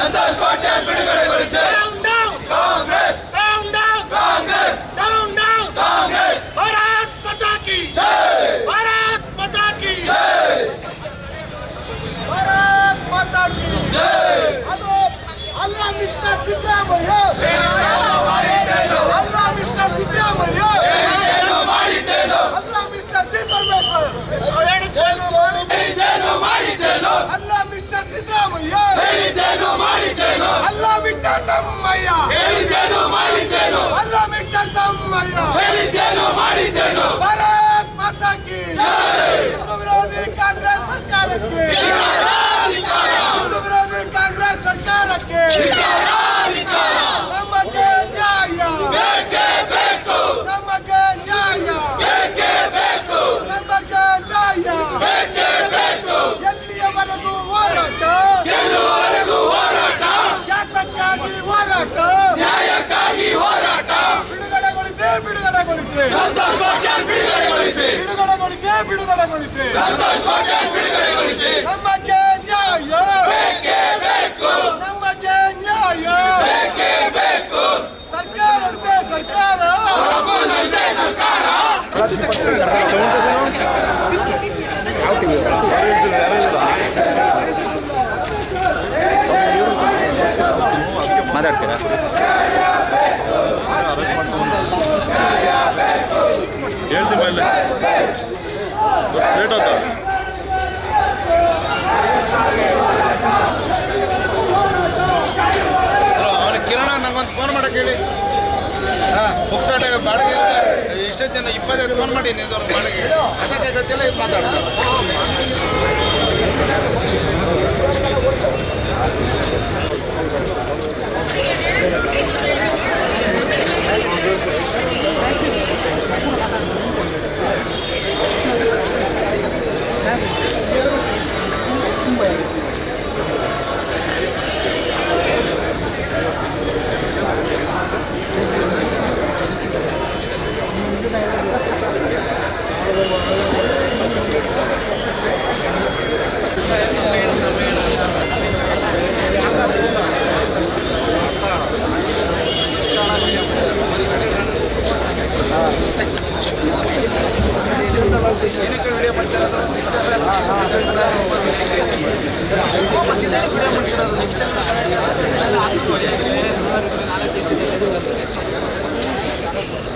ಸಂತೋಷ್ ಕೋಟೆ ಬಿಡುಗಡೆಗೊಳಿಸಿ Down, down, Congress. Congress. Congress. Bharat ಮಾತಾ ಕಿ. ಜೈ. ಭಾರತ್ ಮಾತಾ ಕಿ. ಜೈ. ಭಾರತ್ ಮಾತಾ ಕಿ. ಜೈ. ಅದು ಅಲ್ಲ ಮಿಸ್ಟರ್ ಸಿದ್ದರಾಮಯ್ಯ. ಅಲ್ಲ ಮಿಸ್ಟರ್ ಸಿದ್ದರಾಮಯ್ಯ. ಹೇಳಿದ್ದೇನು ಮಾಡಿದ್ದೇನು. ಅಲ್ಲ ಮಿಸ್ಟರ್ ಜಿ ಪರಮೇಶ್ವರ್ ಹೇಳಿದ್ದೇನು ಮಾಡಿದ್ದೇನು. ಅಲ್ಲ ಮಿಸ್ಟರ್ ಸಿದ್ದರಾಮಯ್ಯ. ಹೇಳಿದ್ದೇನು ಅಲ್ಲ ಮಿಸ್ಟರ್ ತಮ್ಮಯ್ಯ. ಹೇಳಿದ್ದೇನು ಮಾಡಿದ್ದೇನು. ಅಲ್ಲ ಮಿಸ್ಟರ್ ತಮ್ಮಯ್ಯ. ಹೇಳಿದ್ದೇನು ಮಾಡಿದ್ದೇನು ಭಾರತ್ ಮಾತಾ ಕಿ ಹಿಂದೂ ವಿರೋಧಿ ಕಾಂಗ್ರೆಸ್ ಸರ್ಕಾರಕ್ಕೆ ಹಿಂದೂ ವಿರೋಧಿ ಕಾಂಗ್ರೆಸ್ ಸರ್ಕಾರಕ್ಕೆ ನಮಗೆ ನ್ಯಾಯ ಬೇಕೇ ಬೇಕು ನಮಗೆ ನ್ಯಾಯ ಬೇಕೇ ಬೇಕು ನಮಗೆ ನ್ಯಾಯ ಬೇಕೇ ಬೇಕು ಎಲ್ಲಿಯವರೆಗೂ ಹೋರಾಟ ಗೆಲ್ಲುವವರೆಗೂ ಹೋರಾಟ ಯಾತಕ್ಕಾಗಿ ಹೋರಾಟ ನ್ಯಾಯಕ್ಕಾಗಿ ಹೋರಾಟ ಬಿಡುಗಡೆಗೊಳಿಸಿ ಬಿಡುಗಡೆಗೊಳಿಸಿ ಸಂತೋಷ್ ಕೋಟೆ ಬಿಡುಗಡೆಗೊಳಿಸಿ ಬಿಡುಗಡೆಗೊಳಿಸಿ ಬಿಡುಗಡೆಗೊಳಿಸಿ ಸಂತೋಷ್ ಕೋಟೆ ಬಿಡುಗಡೆಗೊಳಿಸಿ ನಮಗೆ ನ್ಯಾಯ ಬೇಕೇ ಬೇಕು ನಮಗೆ ನ್ಯಾಯ ಬೇಕೇ ಬೇಕು ಸರ್ಕಾರಂತೆ ಸರ್ಕಾರ ಒಳಗೊಂಡಂತೆ ಸರ್ಕಾರ ಮಾತಾಡ್ತೀರಾ ಹಲೋ, ಅವನಿಗೆ ಕಿರಣ, ನಂಗೊಂದು ಫೋನ್ ಮಾಡಕ್ಕೆ ಹೇಳಿ ಹಾಂ ಬುಕ್ ಸ್ಟಾರ್ಟ್ ಬಾಡಿಗೆ ಎಷ್ಟೇ ದಿನ ಇಪ್ಪತ್ತೈದು ಫೋನ್ ಮಾಡಿ ನೀವು ಬಾಡಿಗೆ. ಅದಕ್ಕೆ ಗೊತ್ತಿಲ್ಲ, ಇದು ಮಾತಾಡ್ತಾರೆ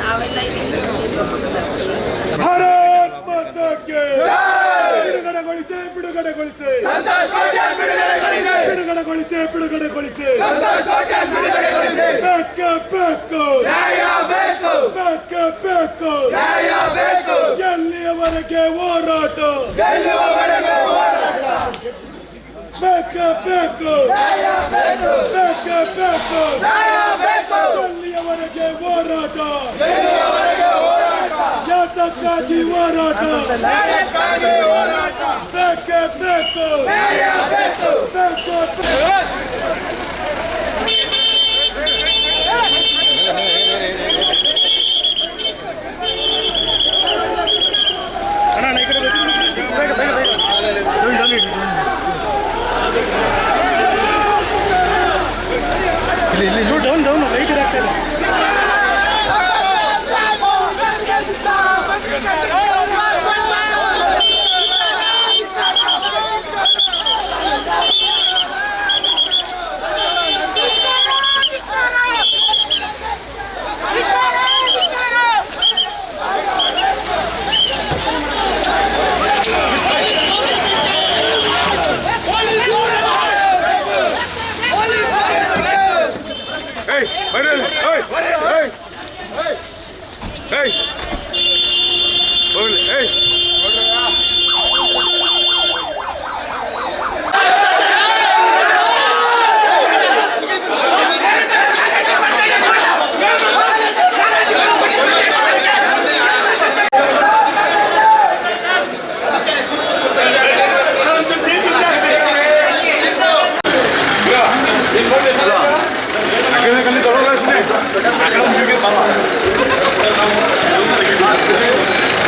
ನಾವೆಲ್ಲ ಇಲ್ಲಿ ಭಾರತ್ ಮಾತಾಕ್ಕೆ ಬಿಡುಗಡೆಗೊಳಿಸಿ ಬಿಡುಗಡೆಗೊಳಿಸಿ ಸಂತೋಷ್ ಕೋಟೆ ಬಿಡುಗಡೆಗೊಳಿಸಿ ಬಿಡುಗಡೆಗೊಳಿಸಿ. ಬೇಕು ಬೇಕು. ಬೇಕು ಬೇಕು. ಎಲ್ಲಿಯವರೆಗೆ ಹೋರಾಟ? ಬೇಕು ಬೇಕು. ಬೇಕು ಬೇಕು. ಎಲ್ಲಿಯವರೆಗೆ ಹೋರಾಟ ಗೆಲ್ಲುವವರೆಗೂ ಹೋರಾಟ ಯಾತಕ್ಕಾಗಿ ಹೋರಾಟ ನ್ಯಾಯಕ್ಕಾಗಿ ಹೋರಾಟ ಬೇಕು ಬೇಕು ನ್ಯಾಯ ಬೇಕು ಬೇಕು ಬೇಕು